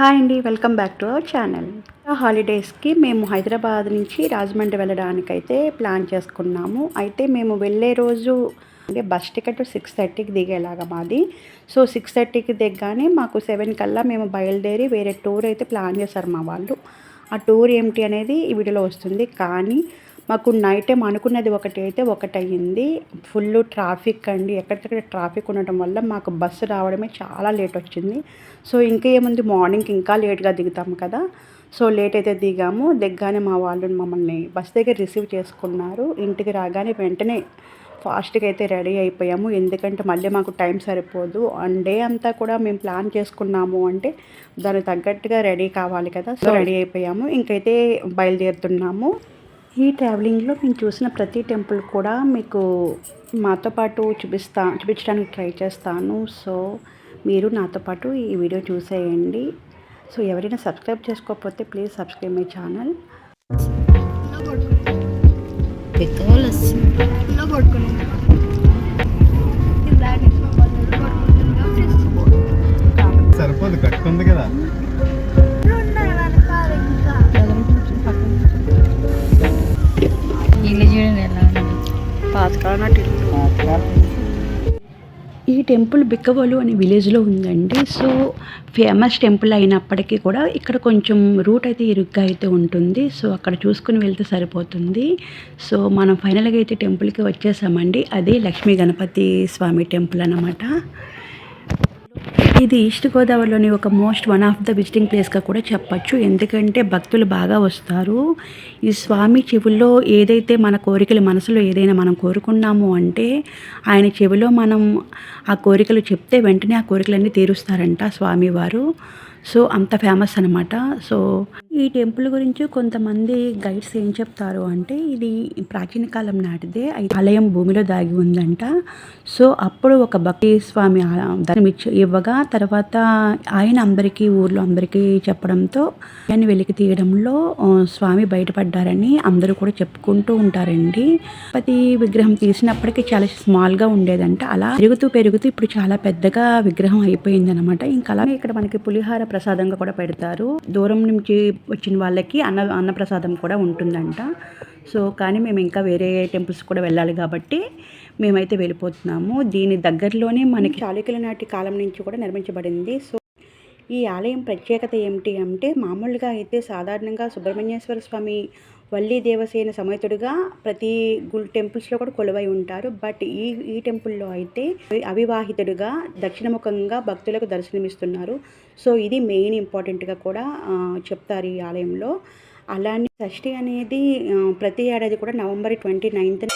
Hi అండి welcome back to our channel. హాలిడేస్కి మేము హైదరాబాద్ నుంచి రాజమండ్రి వెళ్ళడానికైతే ప్లాన్ చేసుకున్నాము. అయితే మేము వెళ్ళే రోజు అంటే బస్ టికెట్ సిక్స్ థర్టీకి దిగేలాగా మాది. సో సిక్స్ థర్టీకి దిగ్గానే మాకు సెవెన్ కల్లా మేము బయలుదేరి వేరే టూర్ అయితే ప్లాన్ చేశారు మా వాళ్ళు. ఆ టూర్ ఏమిటి అనేది ఈ వీడియోలో వస్తుంది. కానీ మాకు నైట్ టైం అనుకున్నది ఒకటి అయితే ఒకటి అయ్యింది. ఫుల్ ట్రాఫిక్ అండి. ఎక్కడికక్కడ ట్రాఫిక్ ఉండటం వల్ల మాకు బస్సు రావడమే చాలా లేట్ వచ్చింది. సో ఇంకా ఏముంది? మార్నింగ్ ఇంకా లేట్గా దిగుతాము కదా. సో లేట్ అయితే దిగాము. దిగ్గానే మా వాళ్ళు మమ్మల్ని బస్ దగ్గర రిసీవ్ చేసుకున్నారు. ఇంటికి రాగానే వెంటనే ఫాస్ట్గా అయితే రెడీ అయిపోయాము. ఎందుకంటే మళ్ళీ మాకు టైం సరిపోదు. అండ్ డే అంతా కూడా మేము ప్లాన్ చేసుకున్నాము అంటే దానికి తగ్గట్టుగా రెడీ కావాలి కదా. సో రెడీ అయిపోయాము. ఇంకైతే బయలుదేరుతున్నాము. ఈ ట్రావెలింగ్లో నేను చూసిన ప్రతి టెంపుల్ కూడా మీకు మాతో పాటు చూపిస్తా చూపించడానికి ట్రై చేస్తాను. సో మీరు నాతో పాటు ఈ వీడియో చూసేయండి. సో ఎవరైనా సబ్స్క్రైబ్ చేసుకోకపోతే ప్లీజ్ సబ్స్క్రైబ్ మై ఛానల్. ఈ టెంపుల్ బిక్కవోలు అనే విలేజ్లో ఉందండి. సో ఫేమస్ టెంపుల్ అయినప్పటికీ కూడా ఇక్కడ కొంచెం రూట్ అయితే ఇరుగ్గా అయితే ఉంటుంది. సో అక్కడ చూసుకుని వెళ్తే సరిపోతుంది. సో మనం ఫైనల్గా అయితే టెంపుల్కి వచ్చేసామండి. అదే లక్ష్మీ గణపతి స్వామి టెంపుల్ అన్నమాట. ఇది ఈస్ట్ గోదావరిలోని ఒక most one of the visiting ప్లేస్గా కూడా చెప్పచ్చు. ఎందుకంటే భక్తులు బాగా వస్తారు. ఈ స్వామి చెవుల్లో ఏదైతే మన కోరికలు మనసులో ఏదైనా మనం కోరుకున్నాము అంటే ఆయన చెవిలో మనం ఆ కోరికలు చెప్తే వెంటనే ఆ కోరికలన్నీ తీరుస్తారంట స్వామివారు. సో అంత ఫేమస్ అనమాట సో ఈ టెంపుల్ గురించి కొంతమంది గైడ్స్ ఏం చెప్తారు అంటే ఇది ప్రాచీన కాలం నాటిదే ఆలయం భూమిలో దాగి ఉందంట. సో అప్పుడు ఒక భక్తి స్వామి దాన్ని ఇవ్వగా తర్వాత ఆయన అందరికీ ఊర్లో అందరికీ చెప్పడంతో ఆయన వెలికి తీయడంలో స్వామి బయటపడ్డారని అందరూ కూడా చెప్పుకుంటూ ఉంటారండి. ప్రతి విగ్రహం తీసినప్పటికీ చాలా స్మాల్గా ఉండేదంట. అలా పెరుగుతూ పెరుగుతూ ఇప్పుడు చాలా పెద్దగా విగ్రహం అయిపోయింది అనమాట ఇంకా అలాగే ఇక్కడ మనకి పులిహార ప్రసాదంగా కూడా పెడతారు. దూరం నుంచి వచ్చిన వాళ్ళకి అన్న అన్నప్రసాదం కూడా ఉంటుందంట. సో కానీ మేము ఇంకా వేరే టెంపుల్స్ కూడా వెళ్ళాలి కాబట్టి మేమైతే వెళ్ళిపోతున్నాము. దీని దగ్గరలోనే మనకి చాళుక్యుల నాటి కాలం నుంచి కూడా నిర్మించబడింది. సో ఈ ఆలయం ప్రత్యేకత ఏమిటి అంటే మామూలుగా అయితే సాధారణంగా సుబ్రహ్మణ్యేశ్వర స్వామి వల్లి దేవసేన సమేతుడుగా ప్రతి గుల్ టెంపుల్స్లో కూడా కొలువై ఉంటారు. బట్ ఈ ఈ టెంపుల్లో అయితే అవివాహితుడుగా దక్షిణముఖంగా భక్తులకు దర్శనమిస్తున్నారు. సో ఇది మెయిన్ ఇంపార్టెంట్గా కూడా చెప్తారు ఈ ఆలయంలో. అలానే షష్ఠి అనేది ప్రతి ఏడాది కూడా నవంబర్ ట్వంటీ నైన్త్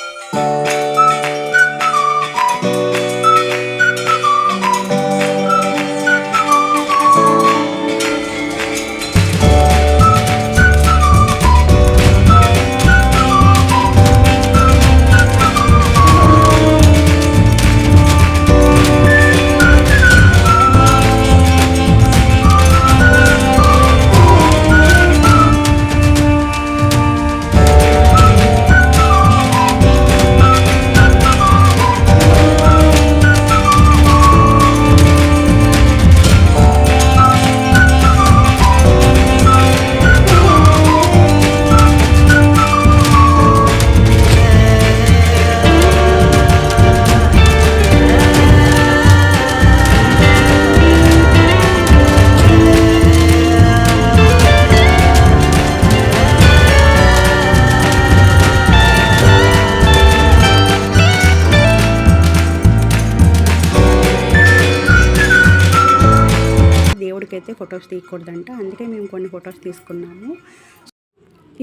దేవుడికైతే ఫొటోస్ తీయకూడదంట. అందుకే మేము కొన్ని ఫొటోస్ తీసుకున్నాము.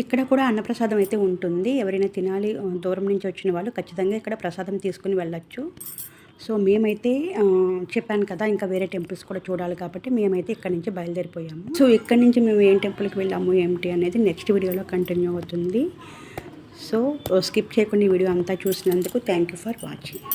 ఇక్కడ కూడా అన్నప్రసాదం అయితే ఉంటుంది. ఎవరైనా తినాలి దూరం నుంచి వచ్చిన వాళ్ళు ఖచ్చితంగా ఇక్కడ ప్రసాదం తీసుకుని వెళ్ళొచ్చు. సో మేమైతే చెప్పాను కదా ఇంకా వేరే టెంపుల్స్ కూడా చూడాలి కాబట్టి మేమైతే ఇక్కడ నుంచి బయలుదేరిపోయాము. సో ఇక్కడ నుంచి మేము ఏం టెంపుల్కి వెళ్ళాము ఏమిటి అనేది నెక్స్ట్ వీడియోలో కంటిన్యూ అవుతుంది. సో స్కిప్ చేయకుండా ఈ వీడియో అంతా చూసినందుకు థ్యాంక్ యూ ఫర్ వాచింగ్.